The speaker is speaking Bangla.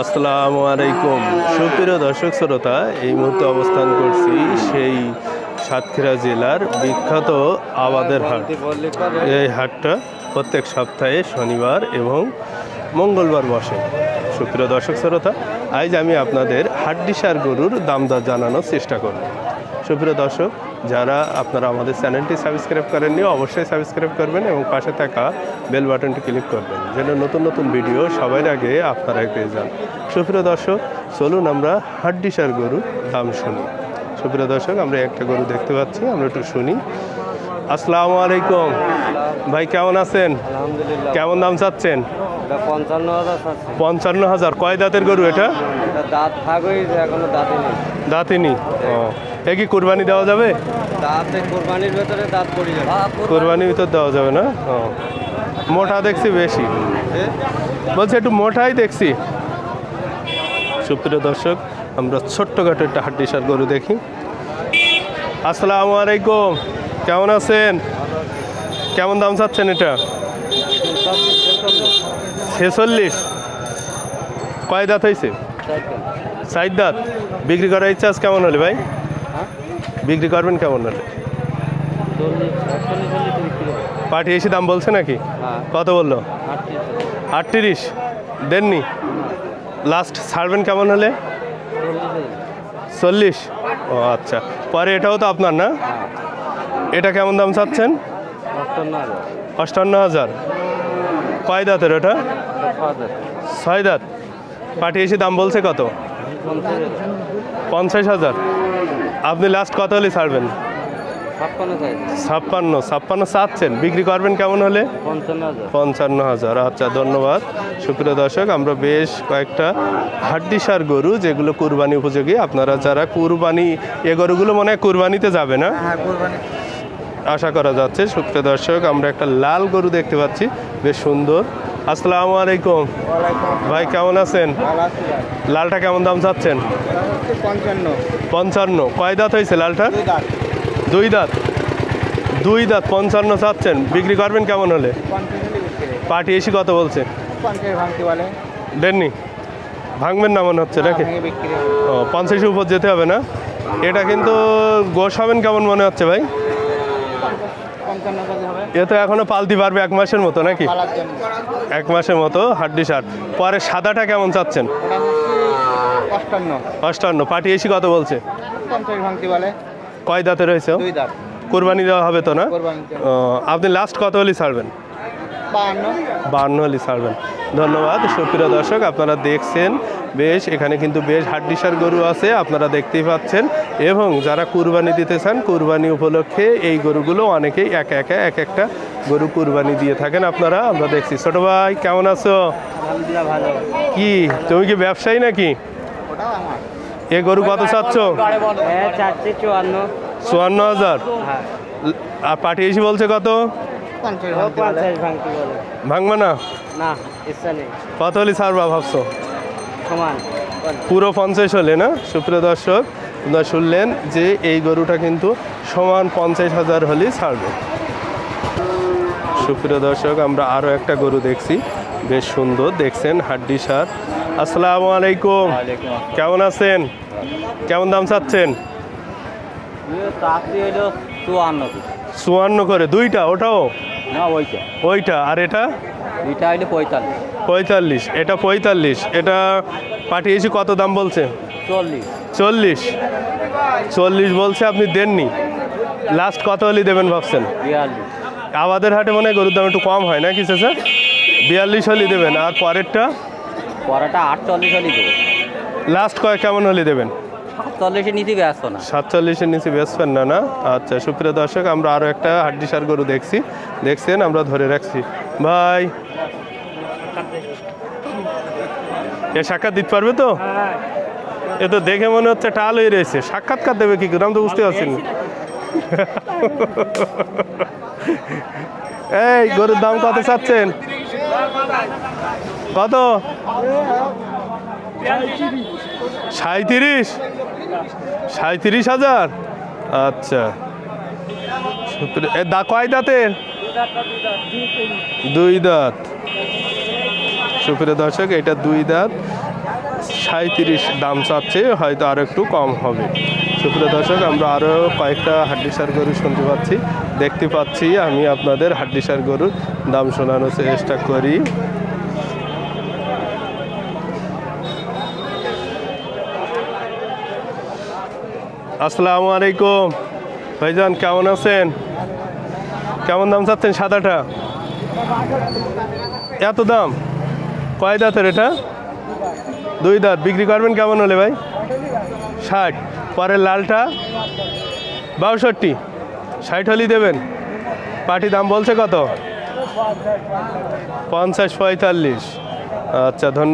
আসসালামু আলাইকুম। সুপ্রিয় দর্শক শ্রোতা, এই মুহূর্তে অবস্থান করছি সেই সাতক্ষীরা জেলার বিখ্যাত আবাদের হাট। এই হাটটা প্রত্যেক সপ্তাহে শনিবার এবং মঙ্গলবার বসে। সুপ্রিয় দর্শক শ্রোতা, আজ আমি আপনাদের হাড্ডিসার গরুর দাম দর জানানোর চেষ্টা করব। সুপ্রিয় দর্শক যারা আপনারা আমাদের চ্যানেলটি সাবস্ক্রাইব করেননি অবশ্যই সাবস্ক্রাইব করবেন এবং পাশে থাকা বেল বাটনটি ক্লিক করবেন যেন নতুন নতুন ভিডিও সবার আগে আপনারাই পেয়ে যান। সুপ্রিয় দর্শক চলুন আমরা হাড্ডিসার গরুর দাম শুনি। সুপ্রিয় দর্শক আমরা একটা গরু দেখতে পাচ্ছি আমরা একটু শুনি। আসসালামু আলাইকুম। ভাই কেমন আছেন? কেমন দাম চাচ্ছেন? পঞ্চান্ন হাজার কয় দাঁতের গরু এটা? দাঁত দাঁতিনি ও। এ কি কোরবানি দেওয়া যাবে? কোরবানির ভেতরে দাঁত পড়ে যাবে। কোরবানির ভিতর দেওয়া যাবে না? ও। মোটা দেখছি বেশি। বলছি একটু মোটাই দেখছি। সুপ্রিয় দর্শক আমরা ছোট্টখাটো একটা হাড্ডিসার গরু দেখি। আসসালামু আলাইকুম। কেমন আছেন? কেমন দাম চাচ্ছেন এটা? ছেচল্লিশ। কয় দাঁত হয়েছে? সাইড দাঁত। বিক্রি করার ইচ্ছা আছে কেমন হলে ভাই? বিক্রি করবেন কেমন হলে? পার্টি এসে দাম বলছে নাকি? হ্যাঁ। কত বলল? আটত্রিশ। দেননি? লাস্ট ছাড়বেন কেমন হলে? চল্লিশ। ও আচ্ছা। পরে এটাও তো আপনার না? এটা কেমন দাম চাচ্ছেন? অষ্টান্ন হাজার। কয় দাঁতের ওটা ছয় দাঁত। এসে দাম বলছে কত? পঞ্চাশ হাজার। আপনি লাস্ট কত হলে ছাড়বেন? ছাপ্পান্ন ছাপ্পান্ন চাচ্ছেন। বিক্রি করবেন কেমন হলে? পঞ্চান্ন হাজার। আচ্ছা ধন্যবাদ। সুপ্রিয় দর্শক আমরা বেশ কয়েকটা হাড্ডিসার গরু যেগুলো কুরবানি উপযোগী আপনারা যারা কুরবানি এ গরুগুলো মনে হয় কুরবানিতে যাবে না? হ্যাঁ আশা করা যাচ্ছে সুপ্রিয় দর্শক আমরা একটা লাল গরু দেখতে পাচ্ছি। বেশ সুন্দর। আসসালামু আলাইকুম। ভাই কেমন আছেন? লালটা কেমন দাম চাচ্ছেন? পঞ্চান্ন। কয় দাঁত হয়েছে লালটার দুই দাঁত। দুই দাঁত। পঞ্চান্ন চাচ্ছেন। বিক্রি করবেন কেমন হলে? পার্টি এসে কত বলছে। দেননি? ভাঙবেন না মনে হচ্ছে নাকি? ও পঞ্চাশের উপর যেতে হবে না? এটা কিন্তু গোশ হবেন কেমন মনে হচ্ছে ভাই? এ তো এখনও পালতি পারবে এক মাসের মতো নাকি? এক মাসের মতো হাড্ডি শার্ট পরে সাদাটা কেমন চাচ্ছেন? অষ্টান্ন। অষ্টান্ন। পার্টি এসি কত বলছে? কয় দাঁতে রয়েছে? কোরবানি দেওয়া হবে তো না? আপনি লাস্ট কত হলি ছাড়বেন? বাহান্ন। বান্ন হলি ছাড়বেন। ধন্যবাদ। সুপ্রিয় দর্শক আপনারা দেখছেন বেশ এখানে কিন্তু বেশ হাড্ডিসার গরু আছে আপনারা দেখতেই পাচ্ছেন। এবং যারা কুরবানি দিতে চান কুরবানি উপলক্ষে এই গরুগুলো অনেকেই এক একা এক একটা গরু কুরবানি দিয়ে থাকেন। আপনারা আমরা দেখছি। ছোট ভাই কেমন আছো? কি তুমি কি ব্যবসায়ী নাকি? এ গরু কত চাচ্ছ? হ্যাঁ চুয়ান্ন। হাজার। হ্যাঁ। আর এসে বলছে কত? পঞ্চাশ পঞ্চাশ ভাঙতে বলে। ভাঙবে না? না ইচ্ছা নেই। কত হলি ছাড়বা ভাবছ? সমান পুরো পঞ্চাশ হলে না? সুপ্রিয় দর্শক আপনারা শুনলেন যে এই গরুটা কিন্তু সমান পঞ্চাশ হাজার হলেই ছাড়বে। সুপ্রিয় দর্শক আমরা আরও একটা গরু দেখছি। বেশ সুন্দর দেখছেন? হাড্ডি সার। আসসালামু আলাইকুম। কেমন আছেন? কেমন দাম চাচ্ছেন? চুয়ান্ন করে দুইটা ওটাও? না ওইটা। ওইটা আর এটা? এটা হলো পঁয়তাল্লিশ। পঁয়তাল্লিশ এটা পঁয়তাল্লিশ এটা পাঠিয়েছি কত দাম বলছে? চল্লিশ। চল্লিশ। চল্লিশ বলছে আপনি দেননি। লাস্ট কত হলে দেবেন ভাবছেন? বিয়াল্লিশ। আমাদের হাটে মনে হয় গরুর দাম একটু কম হয় না কি স্যার বিয়াল্লিশ হলে দেবেন আর পরেরটা? পরাটা আটচল্লিশ হলি দেবো। লাস্ট কয় কেমন হলে দেবেন? না। সাতচল্লিশের নিচে বেচবেন না না। আচ্ছা সুপ্রিয় দর্শক আমরা আরও একটা হাড্ডি সার গরু দেখছি। দেখছেন আমরা ধরে রাখছি। ভাই। এ সাক্ষাৎ দিতে পারবে তো? এ তো দেখে মনে হচ্ছে টাল হয়ে রয়েছে। সাক্ষাৎকার দেবে কি করে? আমি তো বুঝতে পারছি না। এই গরুর দাম কত চাচ্ছেন? কত? সাঁত্রিশ সাঁত্রিশ হাজার? আচ্ছা। দা কয় দাঁতের? দুই দাঁত। সুপ্রিয় দর্শক, এটা দুই দাঁত। সাঁত্রিশ দাম চাচ্ছে, হয়তো আরও একটু কম হবে। সুপ্রিয় দর্শক, আমরা আরও কয়েকটা হাড্ডিসার গরু শুনতে পাচ্ছি। দেখতে পাচ্ছি, আমি আপনাদের হাড্ডিসার গরুর দাম শোনানোর চেষ্টা করি। আসসালামু আলাইকুম। ভাইজান, কেমন আছেন? কেমন দাম চাচ্ছেন সাদাটা? এত দাম? কয় দাঁতের এটা? দুই দাঁত। বিক্রি করবেন কেমন হলে ভাই? ষাট। পরের লালটা? বাষট্টি। ষাট হলি দেবেন। পাটি দাম বলছে কত? পঞ্চাশ পঁয়তাল্লিশ। আচ্ছা ধন্যবাদ।